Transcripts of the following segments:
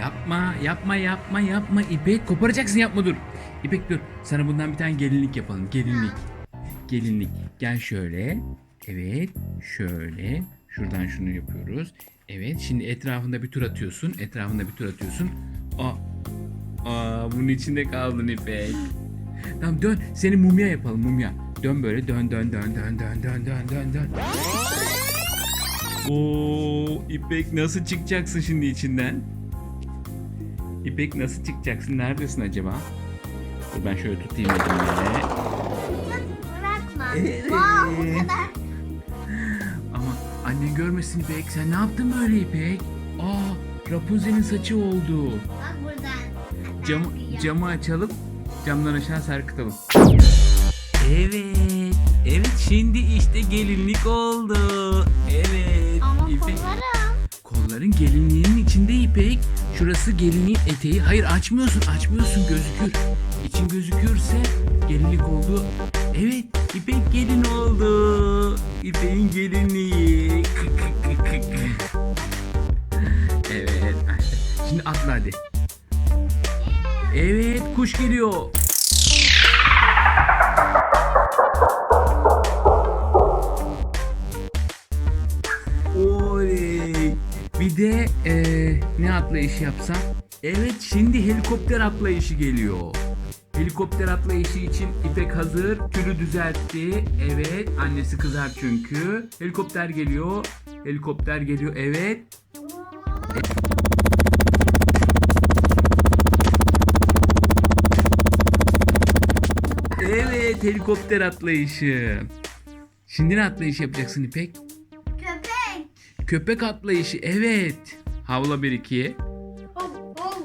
Yapma, yapma, yapma, yapma. İpek koparacaksın yapma dur. İpek dur. Sana bundan bir tane gelinlik yapalım. Gelinlik. Gelinlik. Gel şöyle. Evet. Şöyle. Şuradan şunu yapıyoruz. Evet. Şimdi etrafında bir tur atıyorsun. Etrafında bir tur atıyorsun. Aa. Aa bunun içinde kaldın İpek. Tamam dön. Seni mumya yapalım mumya. Dön böyle dön dön dön dön dön dön dön dön dön. Oo İpek nasıl çıkacaksın şimdi içinden? İpek nasıl çıkacaksın? Neredesin acaba? Dur ben şöyle tutayım elimle. Bırakma. Evet. Wow, kadar. Ama annen görmesin İpek. Sen ne yaptın böyle İpek? Aa Rapunzel'in saçı oldu. Bak buradan. Cam, camı açalım. Camdan aşağı sarkıtalım. Evet. Evet şimdi işte gelinlik oldu. Evet. Ama İpek. kollarım. Kolların gelinliğinin içinde İpek. Şurası gelinliğin eteği. Hayır açmıyorsun açmıyorsun gözükür. İçin gözükürse gelinlik oldu. Evet İpek gelin oldu. İpek'in gelinliği. evet. Şimdi atla hadi. Evet kuş geliyor. Bir de eee, ne atlayışı yapsam? Evet şimdi helikopter atlayışı geliyor. Helikopter atlayışı için İpek hazır. Tülü düzeltti. Evet. Annesi kızar çünkü. Helikopter geliyor. Helikopter geliyor. Evet. Evet helikopter atlayışı. Şimdi ne atlayışı yapacaksın İpek? Köpek. Atlayışı evet. Havla bir iki. Hop hop.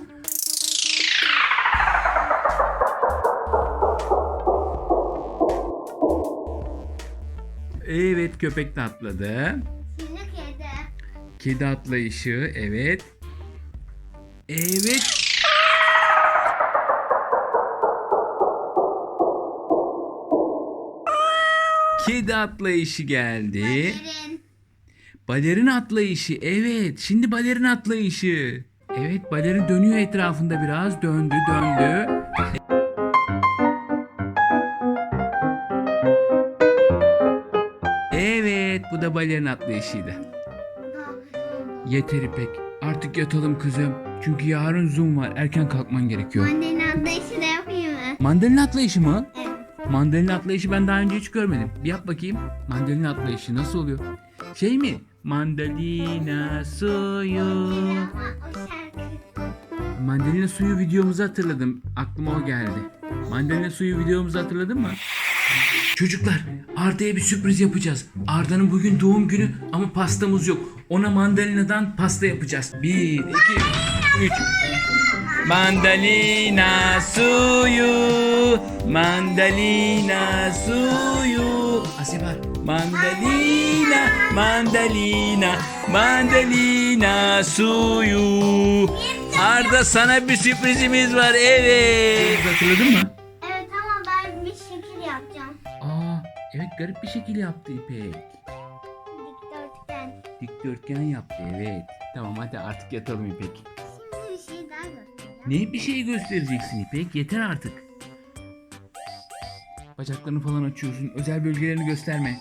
Evet köpek de atladı. Şimdi kedi. Kedi atlayışı evet. Evet. Kedi atlayışı geldi. Derin. Balerin atlayışı evet. Şimdi balerin atlayışı. Evet balerin dönüyor etrafında biraz. Döndü döndü. Evet bu da balerin atlayışıydı. Yeter İpek. Artık yatalım kızım. Çünkü yarın zoom var. Erken kalkman gerekiyor. Annenin atlayışı da yapayım mı? Mandalina atlayışı mı? Evet. Mandalina atlayışı ben daha önce hiç görmedim. Bir yap bakayım. Mandalina atlayışı nasıl oluyor? Şey mi? Mandalina suyu. Mandalina suyu videomuzu hatırladım. Aklıma o geldi. Mandalina suyu videomuzu hatırladın mı? Çocuklar Arda'ya bir sürpriz yapacağız. Arda'nın bugün doğum günü ama pastamız yok. Ona mandalinadan pasta yapacağız. Bir, iki, üç. Mandalina suyu, mandalina suyu. Asibar, mandalina, mandalina, mandalina suyu. Arda sana bir sürprizimiz var evet. Hatırladın mı? Evet ama ben bir şekil yapacağım. Aa, evet garip bir şekil yaptı İpek. Dikdörtgen. Dikdörtgen yaptı evet. Tamam hadi artık yatalım İpek. Şimdi bir şey daha göstereceğim. Ne bir şey göstereceksin İpek? Yeter artık. Bacaklarını falan açıyorsun. Özel bölgelerini gösterme.